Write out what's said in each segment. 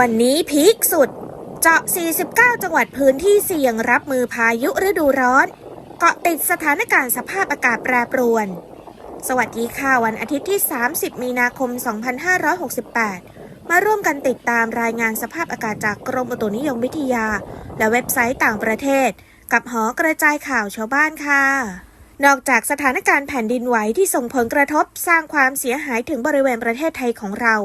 วันนี้พีคสุด เจาะ 49 จังหวัดพื้นที่เสี่ยงรับมือพายุฤดูร้อน เกาะติดสถานการณ์สภาพอากาศแปรปรวน สวัสดีค่ะ วันอาทิตย์ที่ 30 มีนาคม 2568 มาร่วมกันติดตามรายงานสภาพอากาศจากกรมอุตุนิยมวิทยา และเว็บไซต์ต่างประเทศ กับหอกระจายข่าวชาวบ้านค่ะ นอกจากสถานการณ์แผ่นดินไหวที่ส่งผลกระทบสร้างความเสียหายถึงบริเวณประเทศไทยของเรา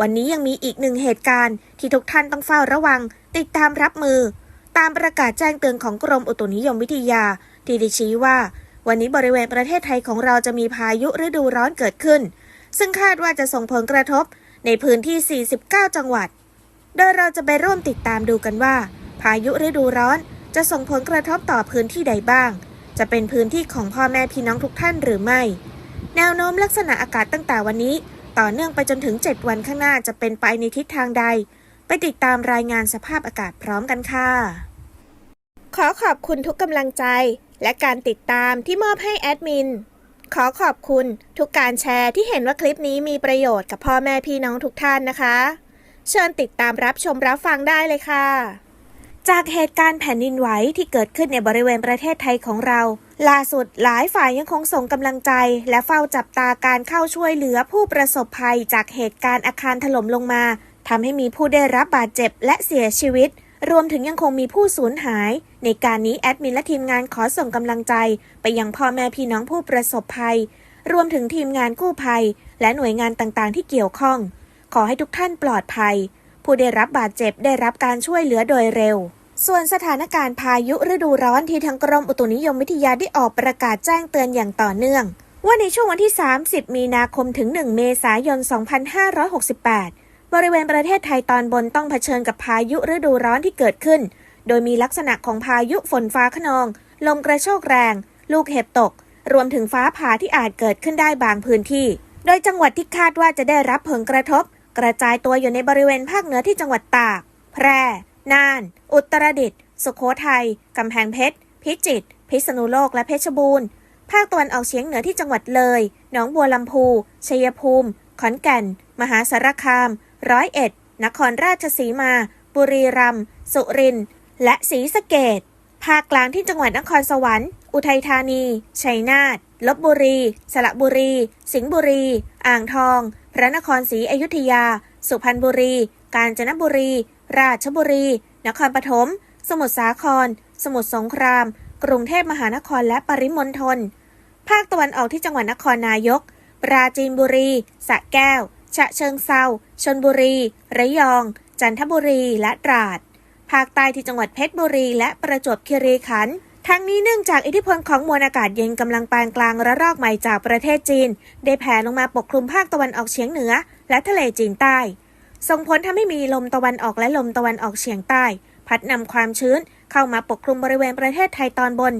วันนี้ยังมีอีกหนึ่งเหตุการณ์ที่ทุกท่านต้องเฝ้าระวัง ติดตามรับมือ ตามประกาศแจ้งเตือนของกรมอุตุนิยมวิทยา ที่ได้ชี้ว่า วันนี้บริเวณประเทศไทยของเราจะมีพายุฤดูร้อนเกิดขึ้น ซึ่งคาดว่าจะส่งผลกระทบในพื้นที่ 49 จังหวัด โดยเราจะไปร่วมติดตามดูกันว่า พายุฤดูร้อนจะส่งผลกระทบต่อพื้นที่ใดบ้าง จะเป็นพื้นที่ของพ่อแม่พี่น้องทุกท่านหรือไม่ แนวโน้มลักษณะอากาศตั้งแต่วันนี้ ต่อเนื่องไปจนถึง 7 วันข้างหน้าจะเป็นไปในทิศทางใด ไปติดตามรายงานสภาพอากาศพร้อมกันค่ะ ขอขอบคุณทุกกำลังใจ และการติดตามที่มอบให้แอดมิน ขอขอบคุณทุกการแชร์ที่เห็นว่าคลิปนี้มีประโยชน์กับพ่อแม่พี่น้องทุกท่านนะคะ เชิญติดตามรับชมรับฟังได้เลยค่ะ จากเหตุการณ์แผ่นดินไหวที่เกิดขึ้นในบริเวณประเทศไทยของเรา ล่าสุดหลายฝ่ายยังคงส่งกำลังใจ และเฝ้าจับตาการเข้าช่วยเหลือผู้ประสบภัยจากเหตุการณ์อาคารถล่มลงมาทำให้มีผู้ได้รับบาดเจ็บและเสียชีวิต รวมถึงยังคงมีผู้สูญหาย ในการนี้แอดมินและทีมงานขอส่งกำลังใจ ไปยังพ่อแม่พี่น้องผู้ประสบภัย รวมถึงทีมงานกู้ภัย และหน่วยงานต่างๆ ที่เกี่ยวข้อง ขอให้ทุกท่านปลอดภัย ผู้ได้รับบาดเจ็บได้รับการช่วยเหลือโดยเร็ว ส่วนสถานการณ์พายุฤดูร้อนที่ทางกรมอุตุนิยมวิทยาได้ออกประกาศแจ้งเตือนอย่างต่อเนื่อง ว่าในช่วงวันที่ 30 มีนาคมถึง 1 เมษายน 2568 บริเวณประเทศไทยตอนบนต้องเผชิญกับพายุฤดูร้อนที่เกิดขึ้น โดยมีลักษณะของพายุฝนฟ้าขนอง ลมกระโชกแรง ลูกเห็บตก รวมถึงฟ้าผ่าที่อาจเกิดขึ้นได้บางพื้นที่ โดยจังหวัดที่คาดว่าจะได้รับผลกระทบ กระจายตัวอยู่ในบริเวณภาคเหนือที่จังหวัดตาก แพร่ น่าน อุตรดิตถ์ สุโขทัย กำแพงเพชร พิจิตร พิษณุโลก และเพชรบูรณ์ ภาคตะวันออกเฉียงเหนือที่จังหวัดเลย หนองบัวลำพู ชัยภูมิ ขอนแก่น มหาสารคาม ร้อยเอ็ด นครราชสีมา บุรีรัมย์ สุรินทร์ และศรีสะเกดภาคกลางที่จังหวัดนครสวรรค์ อุทัยธานี ชัยนาท ลบบุรี สระบุรี สิงห์บุรี อ่างทอง พระนครศรีอยุธยา สุพรรณบุรี กาญจนบุรี ราชบุรี นครปฐม สมุทรสาคร สมุทรสงคราม กรุงเทพมหานครและปริมณฑล ภาคตะวันออกที่จังหวัดนครนายก ปราจีนบุรี สระแก้ว ฉะเชิงเซาชนบุรี ระยอง จันทบุรี และตราด ภาคใต้ที่จังหวัดเพชรบุรี และประจวบคีรีขันธ์ทั้งนี้เนื่องจากอิทธิพลของมวลอากาศเย็นกำลังปานกลางระลอกใหม่จากประเทศจีน ได้แผ่ลงมาปกคลุมภาคตะวันออกเฉียงเหนือ และทะเลจีนใต้ ส่งผลทำให้มีลมตะวันออกและลมตะวันออกเฉียงใต้ พัดนำความชื้นเข้ามาปกคลุมบริเวณประเทศไทยตอนบน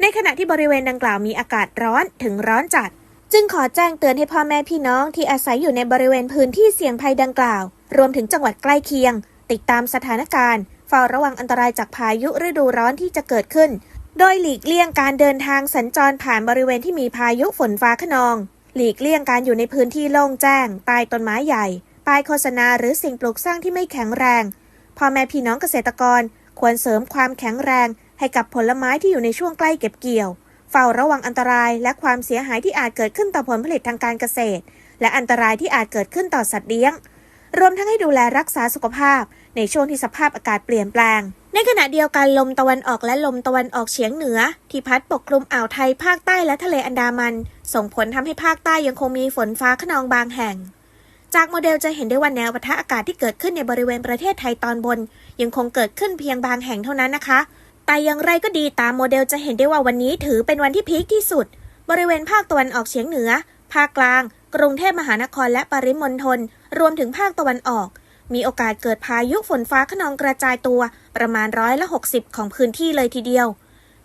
ในขณะที่บริเวณดังกล่าวมีอากาศร้อนถึงร้อนจัด จึงขอแจ้งเตือนให้พ่อแม่พี่น้องที่อาศัยอยู่ในบริเวณพื้นที่เสี่ยงภัยดังกล่าว รวมถึงจังหวัดใกล้เคียง ติดตามสถานการณ์เฝ้าระวังอันตรายจากพายุฤดูร้อนที่จะเกิดขึ้น โดยหลีกเลี่ยงการเดินทางสัญจรผ่านบริเวณที่มีพายุฝนฟ้าขนอง หลีกเลี่ยงการอยู่ในพื้นที่โล่งแจ้งใต้ต้นไม้ใหญ่ ป้ายโฆษณาหรือสิ่งปลูกสร้างที่ไม่แข็งแรง พ่อแม่พี่น้องเกษตรกรควรเสริมความแข็งแรงให้กับผลไม้ที่อยู่ในช่วงใกล้เก็บเกี่ยว เฝ้าระวังอันตรายและความเสียหายที่อาจเกิดขึ้นต่อผลผลิตทางการเกษตร และอันตรายที่อาจเกิดขึ้นต่อสัตว์เลี้ยง รวมทั้งให้ดูแลรักษาสุขภาพ ในช่วงที่สภาพอากาศเปลี่ยนแปลง ในขณะเดียวกันลมตะวันออกและลมตะวันออกเฉียงเหนือ ที่พัดปกคลุมอ่าวไทยภาคใต้และทะเลอันดามัน ส่งผลทำให้ภาคใต้ยังคงมีฝนฟ้าขนองบางแห่ง จากโมเดลจะเห็นได้ว่าแนวปะทะอากาศที่เกิดขึ้นในบริเวณประเทศไทยตอนบน ยังคงเกิดขึ้นเพียงบางแห่งเท่านั้นนะคะ แต่อย่างไรก็ดีตามโมเดลจะเห็นได้ว่าวันนี้ถือเป็นวันที่พีคที่สุด บริเวณภาคตะวันออกเฉียงเหนือ ภาคกลาง กรุงเทพมหานครและปริมณฑลรวมถึงภาคตะวันออก มีโอกาสเกิดพายุฝนฟ้าขนองกระจายตัว ประมาณร้อยละ60 ของพื้นที่เลยทีเดียว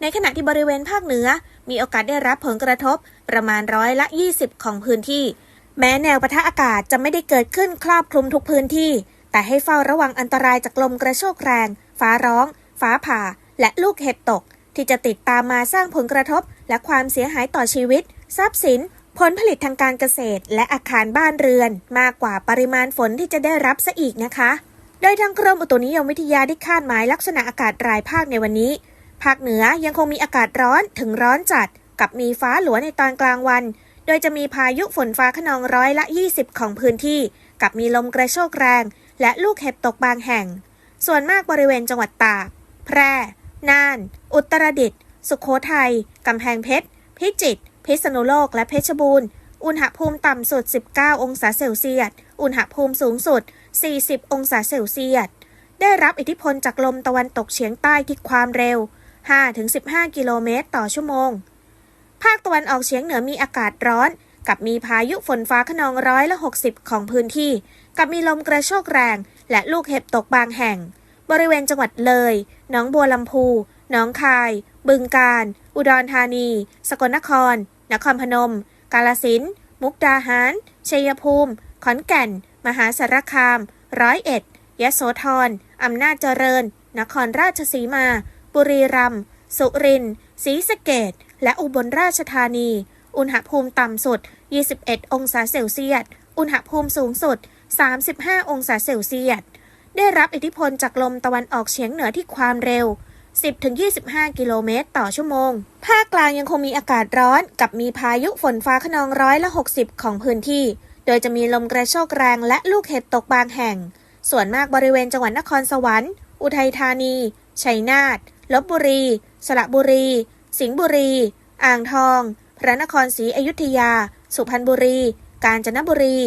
ในขณะที่บริเวณภาคเหนือ มีโอกาสได้รับผลกระทบ ประมาณร้อยละ 20 ของพื้นที่ แม้แนวปะทะอากาศจะไม่ได้เกิดขึ้นครอบคลุมทุกพื้นที่ แต่ให้เฝ้าระวังอันตรายจากลมกระโชกแรง ฟ้าร้อง ฟ้าผ่า และลูกเห็บตก ที่จะติดตามมาสร้างผลกระทบ และความเสียหายต่อชีวิต ทรัพย์สิน ผลผลิตทางการเกษตร และอาคารบ้านเรือน มากกว่าปริมาณฝนที่จะได้รับซะอีกนะคะ โดยทางกรมอุตุนิยมวิทยาได้คาดหมายลักษณะอากาศรายภาคในวันนี้ ภาคเหนือยังคงมีอากาศร้อนถึงร้อนจัด กับมีฟ้าหลวในตอนกลางวัน โดยจะมีพายุฝนฟ้าขนองร้อยละ 20 ของพื้นที่ กับมีลมกระโชกแรง และลูกเห็บตกบางแห่ง ส่วนมากบริเวณจังหวัดตาก แพร่ น่าน อุตรดิตถ์ สุขโขทัย กำแพงเพชร พิจิตร พิษณุโลก และเพชรบูรณ์ อุณหภูมิต่ำสุด 19 องศาเซลเซียส อุณหภูมิสูงสุด 40 องศาเซลเซียส ได้รับอิทธิพลจากลมตะวันตกเฉียงใต้ที่ความเร็ว 5-15 กิโลเมตรต่อชั่วโมง ภาคตะวันออกเฉียงเหนือมีอากาศร้อน กับมีพายุฝนฟ้าขนองร้อยละ 60 ของพื้นที่ กับมีลมกระโชกแรง และลูกเห็บตกบางแห่ง บริเวณจังหวัดเลยหนองบัวลำพูหนองคาย บึงกาฬ อุดรธานี สกลนคร นครพนม กาลสิน มุกดาหาร ชัยภูมิ ขอนแก่น มหาสารคาม ร้อยเอ็ด ยโสธร อำนาจเจริญ นครราชสีมา บุรีรัมย์ สุรินทร์ ศรีสะเกด และอุบลราชธานี อุณหภูมิต่ำสุด 21 องศาเซลเซียส อุณหภูมิสูงสุด 35 องศาเซลเซียส ได้รับอิทธิพลจากลมตะวันออกเฉียงเหนือที่ความเร็ว 10-25 กิโลเมตรต่อชั่วโมง ภาคกลางยังคงมีอากาศร้อนกับมีพายุฝนฟ้าขนองร้อยละ 60 ของพื้นที่ โดยจะมีลมกระโชกแรงและลูกเห็บตกบางแห่ง ส่วนมากบริเวณจังหวัดนครสวรรค์ อุทัยธานี ชัยนาท ลบบุรี สระบุรี สิงห์บุรี อ่างทอง พระนครศรีอยุธยา สุพรรณบุรี กาญจนบุรี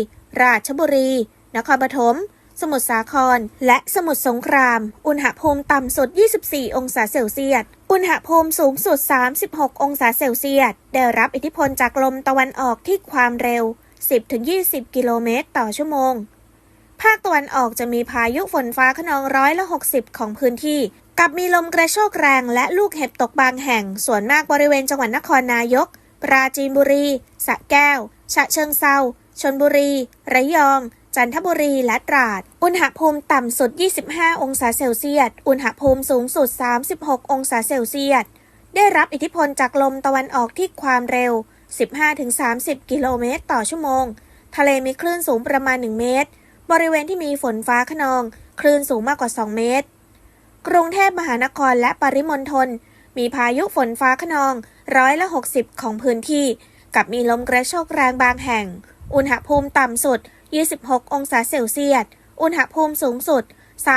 ราชบุรี นครปฐม สมุทรสาคร และสมุทรสงคราม อุณหภูมิต่ำสุด 24 องศาเซลเซียส อุณหภูมิสูงสุด 36 องศาเซลเซียส ได้รับอิทธิพลจากลมตะวันออกที่ความเร็ว 10-20 กิโลเมตรต่อชั่วโมงภาคตะวันออกจะมีพายุฝนฟ้าขนองร้อยละ 60 ของพื้นที่ กับมีลมกระโชกแรงและลูกเห็บตกบางแห่ง ส่วนมากบริเวณจังหวัดนครนายก ปราจีนบุรี สระแก้ว ฉะเชิงเซาชนบุรี ระยอง จันทบุรี และตราด อุณหภูมิต่ำสุด 25 องศาเซลเซียส อุณหภูมิสูงสุด 36 องศาเซลเซียส ได้รับอิทธิพลจากลมตะวันออกที่ความเร็ว 15-30 กิโลเมตร ต่อชั่วโมง ทะเลมีคลื่นสูงประมาณ 1 เมตร บริเวณที่มีฝนฟ้าขนอง คลื่นสูงมากกว่า 2 เมตร กรุงเทพมหานครและปริมณฑลมีพายุฝนฟ้าขนองร้อยละ 60 ของพื้นที่ กับมีลมกระโชกแรงบางแห่ง อุณหภูมิต่ำสุด 26 องศาเซลเซียส อุณหภูมิสูงสุด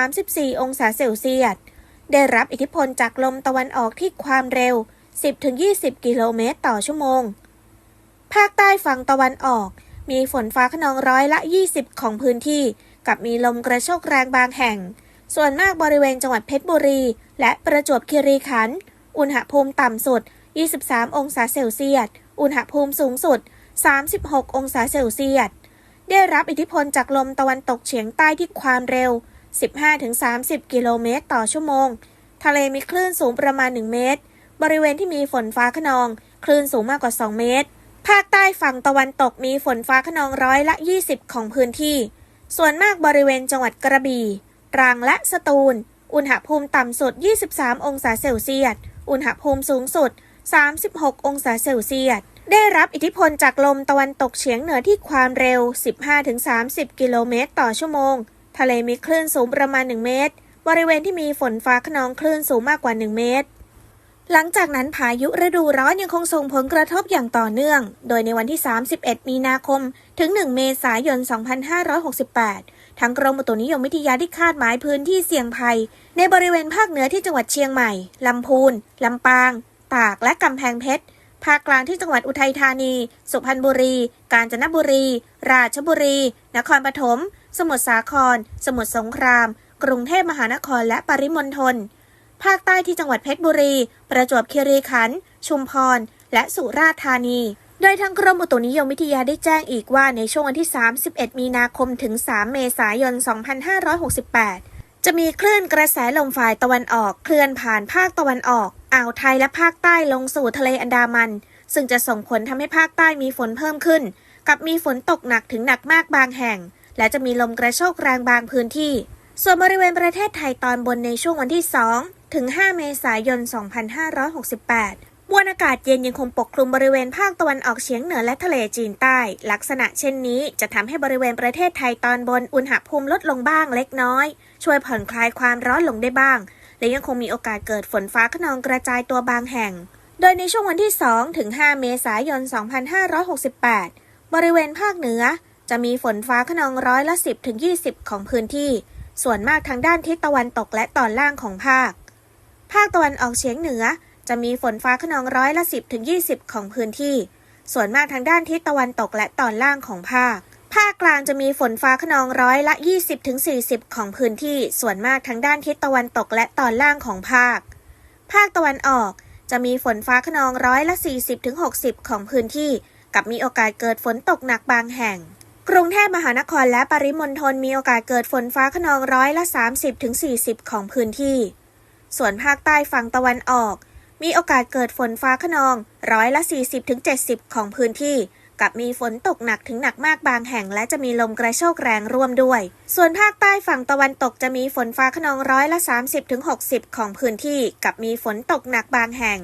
34 องศาเซลเซียส ได้รับอิทธิพลจากลมตะวันออกที่ความเร็ว 10-20 กิโลเมตรต่อชั่วโมง ภาคใต้ฝั่งตะวันออก มีฝนฟ้าขนองร้อยละ 20 ของพื้นที่ กับมีลมกระโชกแรงบางแห่ง ส่วนมากบริเวณจังหวัดเพชรบุรี และประจวบคีรีขันธ์อุณหภูมิต่ำสุด 23 องศาเซลเซียส อุณหภูมิสูงสุด 36 องศาเซลเซียส ได้รับอิทธิพลจากลมตะวันตกเฉียงใต้ที่ความเร็ว 15-30 กิโลเมตรต่อชั่วโมง ทะเลมีคลื่นสูงประมาณ 1 เมตร บริเวณที่มีฝนฟ้าขนอง คลื่นสูงมากกว่า 2 เมตร ภาคใต้ฝั่งตะวันตกมีฝนฟ้าขนองร้อยละ 20 ของพื้นที่ ส่วนมากบริเวณจังหวัดกระบี่ ตรังและสตูล อุณหภูมิต่ำสุด 23 องศาเซลเซียส อุณหภูมิสูงสุด 36 องศาเซลเซียส ได้รับอิทธิพลจากลมตะวันตกเฉียงเหนือที่ความเร็ว 15-30 กิโลเมตรต่อชั่วโมง ทะเลมีคลื่นสูงประมาณ 1 เมตร บริเวณที่มีฝนฟ้าขนองคลื่นสูงมากกว่า 1 เมตรหลังจากนั้นพายุฤดูร้อนยังคงส่งผลกระทบอย่างต่อเนื่อง โดยในวันที่ 31 มีนาคม ถึง 1 เมษายน 2568 ทางกรมอุตุนิยมวิทยาได้คาดหมายพื้นที่เสี่ยงภัย ในบริเวณภาคเหนือที่จังหวัดเชียงใหม่ ลำพูน ลำปาง ตาก และกำแพงเพชร ภาคกลางที่จังหวัดอุทัยธานี สุพรรณบุรี กาญจนบุรี ราชบุรี นครปฐม สมุทรสาคร สมุทรสงคราม กรุงเทพมหานคร และปริมณฑล ภาคใต้ที่จังหวัดเพชรบุรี ประจวบคีรีขันธ์ ชุมพร และสุราษฎร์ธานี โดยทางกรมอุตุนิยมวิทยาได้แจ้งอีกว่าในช่วงวันที่ 31 มีนาคมถึง 3 เมษายน 2568 จะมีคลื่นกระแสลมฝ่ายตะวันออกเคลื่อนผ่านภาคตะวันออก อ่าวไทยและภาคใต้ลงสู่ทะเลอันดามัน ซึ่งจะส่งผลทำให้ภาคใต้มีฝนเพิ่มขึ้น กับมีฝนตกหนักถึงหนักมากบางแห่ง และจะมีลมกระโชกแรงบางพื้นที่ ส่วนบริเวณประเทศไทยตอนบนในช่วงวันที่ 2 ถึง 5 เมษายน 2568 มวลอากาศเย็นยังคงปกคลุมบริเวณภาคตะวันออกเฉียงเหนือและทะเลจีนใต้ ลักษณะเช่นนี้จะทำให้บริเวณประเทศไทยตอนบนอุณหภูมิลดลงบ้างเล็กน้อย ช่วยผ่อนคลายความร้อนลงได้บ้าง และยังคงมีโอกาสเกิดฝนฟ้าขนองกระจายตัวบางแห่ง โดยในช่วงวันที่ 2 ถึง 5 เมษายน 2568 บริเวณภาคเหนือ จะมีฝนฟ้าขนองร้อยละ 10ถึง20 ของพื้นที่ ส่วนมากทางด้านทิศตะวันตกและตอนล่างของภาค ภาคตะวันออกเฉียงเหนือ จะมีฝนฟ้าขนองร้อยละ 10ถึง20 ของพื้นที่ ส่วนมากทางด้านทิศตะวันตกและตอนล่างของภาค ภาคกลางจะมีฝนฟ้าขนองร้อยละ 20ถึง40 ของพื้นที่ ส่วนมากทางด้านทิศตะวันตกและตอนล่างของภาค ภาคตะวันออกจะมีฝนฟ้าขนองร้อยละ 40ถึง60 ของพื้นที่ กับมีโอกาสเกิดฝนตกหนักบางแห่ง กรุงเทพมหานครและปริมณฑลมีโอกาสเกิดฝนฟ้าขนองร้อยละ 30ถึง40 ของพื้นที่ ส่วนภาคใต้ฝั่งตะวันออก มีโอกาสเกิดฝนฟ้าขนองร้อยละ 40ถึง70 ของพื้นที่ กับมีฝนตกหนักถึงหนักมากบางแห่ง และจะมีลมกระโชกแรงร่วมด้วย ส่วนภาคใต้ฝั่งตะวันตกจะมีฝนฟ้าขนองร้อยละ 30ถึง60 ของพื้นที่ กับมีฝนตกหนักบางแห่ง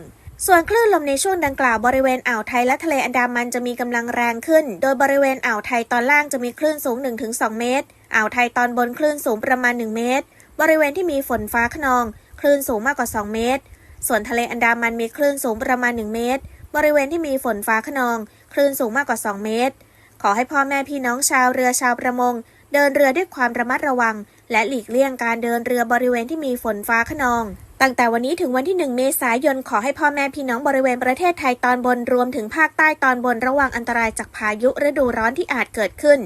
ส่วนคลื่นลมในช่วงดังกล่าวบริเวณอ่าวไทยและทะเลอันดามันจะมีกำลังแรงขึ้น โดยบริเวณอ่าวไทยตอนล่างจะมีคลื่นสูง 1-2 เมตร อ่าวไทยตอนบนคลื่นสูงประมาณ 1 เมตร บริเวณที่มีฝนฟ้าขนอง คลื่นสูงมากกว่า 2 เมตร ส่วนทะเลอันดามันมีคลื่นสูงประมาณ 1 เมตร บริเวณที่มีฝนฟ้าขนอง คลื่นสูงมากกว่า 2 เมตร ขอให้พ่อแม่พี่น้องชาวเรือชาวประมง เดินเรือด้วยความระมัดระวัง และหลีกเลี่ยงการเดินเรือบริเวณที่มีฝนฟ้าขนอง ตั้งแต่วันนี้ถึงวันที่ 1 เมษายนขอให้พ่อแม่พี่น้องบริเวณประเทศไทยตอนบนรวมถึงภาคใต้ตอนบนระวังอันตรายจากพายุฤดูร้อนที่อาจเกิดขึ้น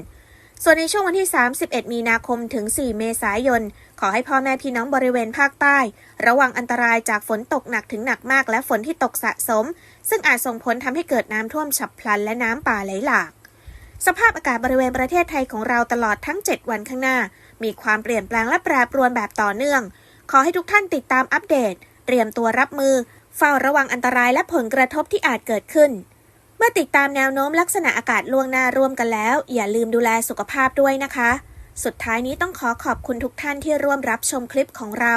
ส่วนในช่วงวันที่ 31 มีนาคมถึง 4 เมษายน ขอให้พ่อแม่พี่น้องบริเวณภาคใต้ ระวังอันตรายจากฝนตกหนักถึงหนักมากและฝนที่ตกสะสม ซึ่งอาจส่งผลทำให้เกิดน้ำท่วมฉับพลันและน้ำป่าไหลหลาก สภาพอากาศบริเวณประเทศไทยของเราตลอดทั้ง 7 วันข้างหน้า มีความเปลี่ยนแปลงและแปรปรวนแบบต่อเนื่อง ขอให้ทุกท่านติดตามอัปเดต เตรียมตัวรับมือ เฝ้าระวังอันตรายและผลกระทบที่อาจเกิดขึ้น มื่อติดตามแนวโน้มลักษณะอากาศล่วงหน้าร่วมกันแล้ว อย่าลืมดูแลสุขภาพด้วยนะคะ สุดท้ายนี้ต้องขอขอบคุณทุกท่านที่ร่วมรับชมคลิปของเรา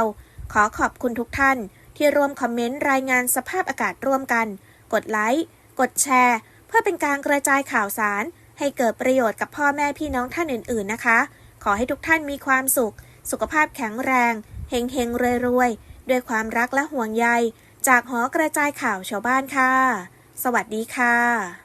ขอขอบคุณทุกท่าน ที่ร่วมคอมเมนต์รายงานสภาพอากาศร่วมกัน กดไลค์ กดแชร์ เพื่อเป็นการกระจายข่าวสาร ให้เกิดประโยชน์กับพ่อแม่พี่น้องท่านอื่น ๆนะคะ ขอให้ทุกท่านมีความสุข สุขภาพแข็งแรงเฮงเฮงรวยๆด้วยความรักและห่วงใย จากหอกระจายข่าวชาวบ้านค่ะ สวัสดีค่ะ